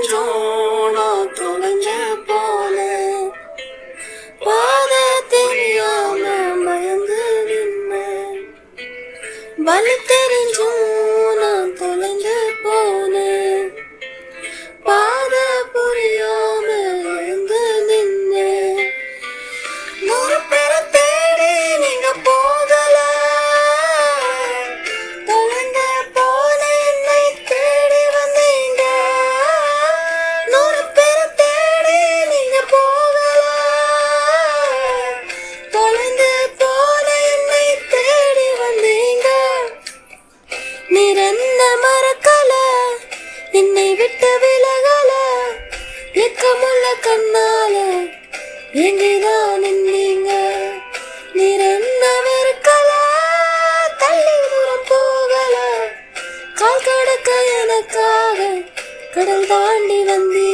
தொலைஞ்சோம் நான் தொலைஞ்ச போல. பாத தெரியாம மயந்து நின்ன. வலி தெரிஞ்சும் நான் தொலைஞ்ச போன. பாத புரிய என்ன மறக்கல? என்னை விட்டு விலகல? இக்கமுள்ள கண்ணால எங்கேதான் நின்னீங்க? நீர் என்ன மறக்கல தள்ளி தூரம் போகல. கால் கடக்க எனக்காக கடல் தாண்டி வந்தீங்க.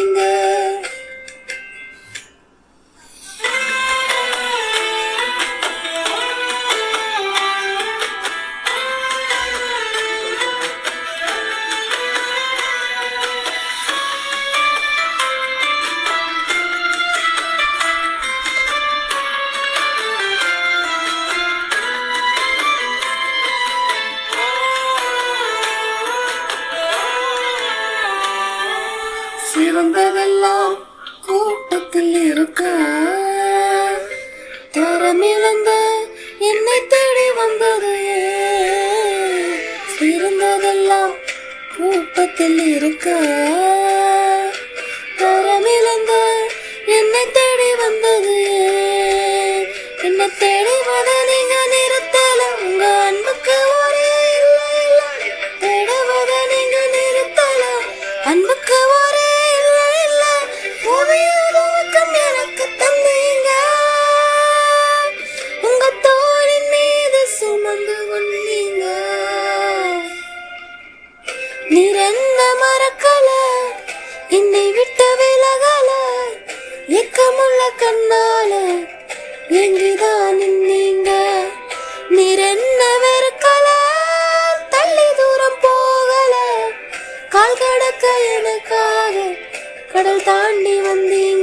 எல்லாம் கூட்டத்தில் இருக்க? தரமிழந்த என்னை தேடி வந்தது. என்னை தேடி வந்த நீங்க நிறுத்தல உங்க அன்பு என்னை விட்டு விலகல இக்கமுள்ள கண்ணால எங்குதான் நீங்க. நிறன்ன வெறுக்கல தள்ளி தூரம் போகல. கால் கடக்க எனக்காக கடல் தாண்டி வந்தீங்க.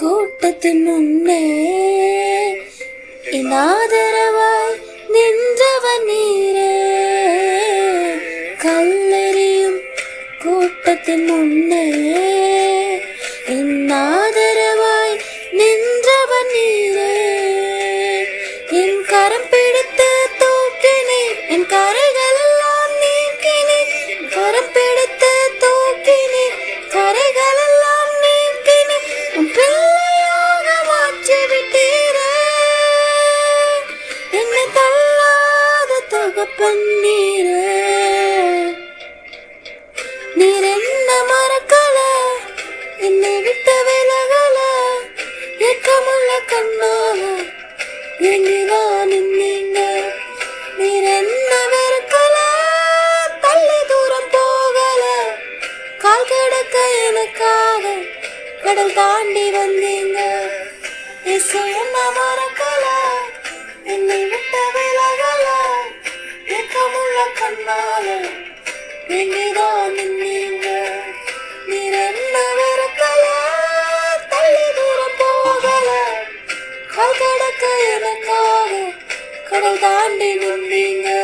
கூட்டத்தின் முன்னே என் ஆதரவாய் நின்றவன் நீரே. தள்ளாத தகப்பன் நீரே. நீர் என்ன மறக்கல என்னை விட்டு விலகல ஏக்கமுள்ள கண்ணால எங்கிதான் நின்னீங்க. நீர் என்ன வெறுக்கல தள்ளி தூரம் போகல. கால் கிடக்க எனக்காக கடல் தாண்டி வந்தீங்க. இசை என்ன மறக்கல என்னை விட்டு விலகல. ஏக்கமுள்ள கண்ணால. எங்கிதான் நின்னீங்க. நீர் என்ன வெறுக்கல. தள்ளி தூரம் போகல. கால் கடக்க எனக்காக கடல் தாண்டி நின்றீங்க